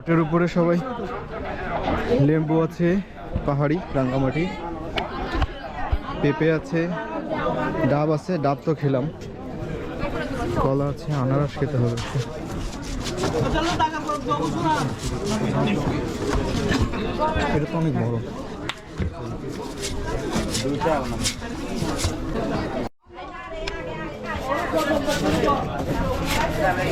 এটার উপরে সবাই। লেম্বু আছে, পাহাড়ি, রাঙ্গামাটি। পেঁপে আছে, ডাব আছে, ডাব তো খেলাম। কলা আছে, আনারস খেতে হবে। এটা তো অনেক বড়।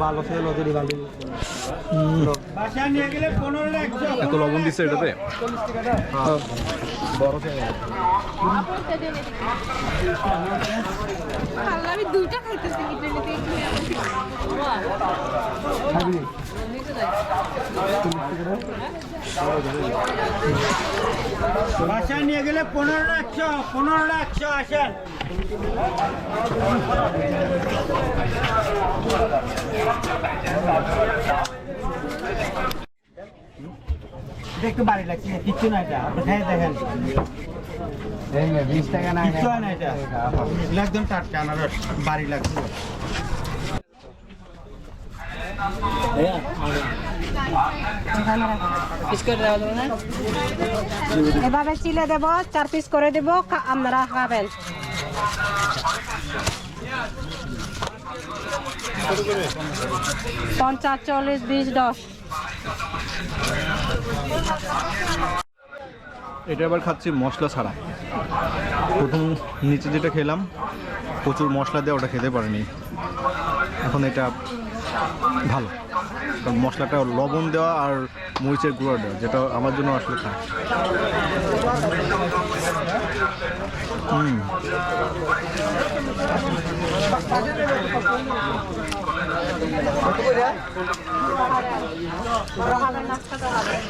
ভালো ছিল এত লবণ দিচ্ছে এটাতে? আল্লাহ, আমি দুইটা খাইতেছি বাসায় নিয়ে গেলে পনেরোটা একশো পনেরোটা একশো আসেন। একটু বাড়ি লাগছে কিচ্ছু না এটা। আপনি খেয়ে দেখেন। বিশ টাকা না কিচ্ছু না এটা। এগুলো একদম টাটকা আনারস বাড়ি লাগছে। এভাবে চিলে দেব, চার পিস করে দেব আপনারা খাবেন। পঞ্চাশ, চল্লিশ, বিশ, দশ। এটা আবার খাচ্ছি মশলা ছাড়া। প্রথম নিচে যেটা খেলাম, প্রচুর মশলা দিয়ে, ওটা খেতে পারিনি। এখন এটা ভালো। কারণ মশলাটা লবণ দেওয়া আর মরিচের গুঁড়া দেওয়া, যেটা আমার জন্য আসলে খায় হুম।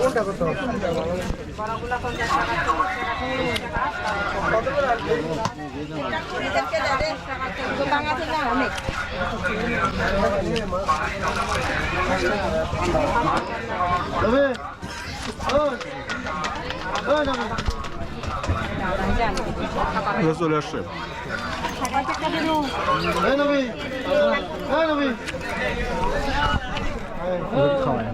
এটা চলে আসছে খাওয়ায়